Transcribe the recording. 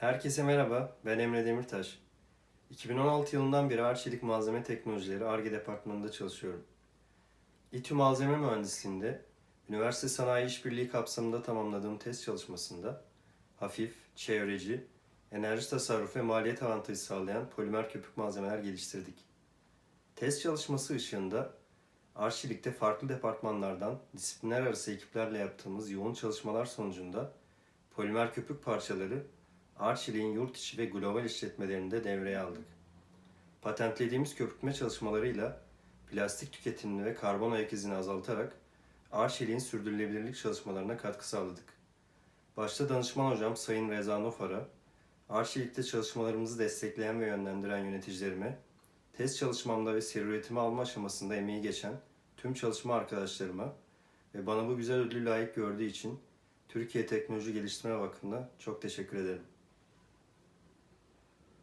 Herkese merhaba, ben Emre Demirtaş. 2016 yılından beri Arçelik Malzeme Teknolojileri ARGE departmanında çalışıyorum. İTÜ Malzeme Mühendisliğinde Üniversite Sanayi İşbirliği kapsamında tamamladığım test çalışmasında hafif, çevreci, enerji tasarrufu ve maliyet avantajı sağlayan polimer köpük malzemeler geliştirdik. Test çalışması ışığında Arçelik'te farklı departmanlardan disiplinler arası ekiplerle yaptığımız yoğun çalışmalar sonucunda polimer köpük parçaları Arçelik'in yurt içi ve global işletmelerinde devreye aldık. Patentlediğimiz köpürtme çalışmalarıyla plastik tüketimini ve karbon ayak izini azaltarak Arçelik'in sürdürülebilirlik çalışmalarına katkı sağladık. Başta danışman hocam Sayın Reza Nofar'a, Arçelik'te çalışmalarımızı destekleyen ve yönlendiren yöneticilerime, test çalışmamda ve seri üretimi alma aşamasında emeği geçen tüm çalışma arkadaşlarıma ve bana bu güzel ödülü layık gördüğü için Türkiye Teknoloji Geliştirme Vakfı'na çok teşekkür ederim.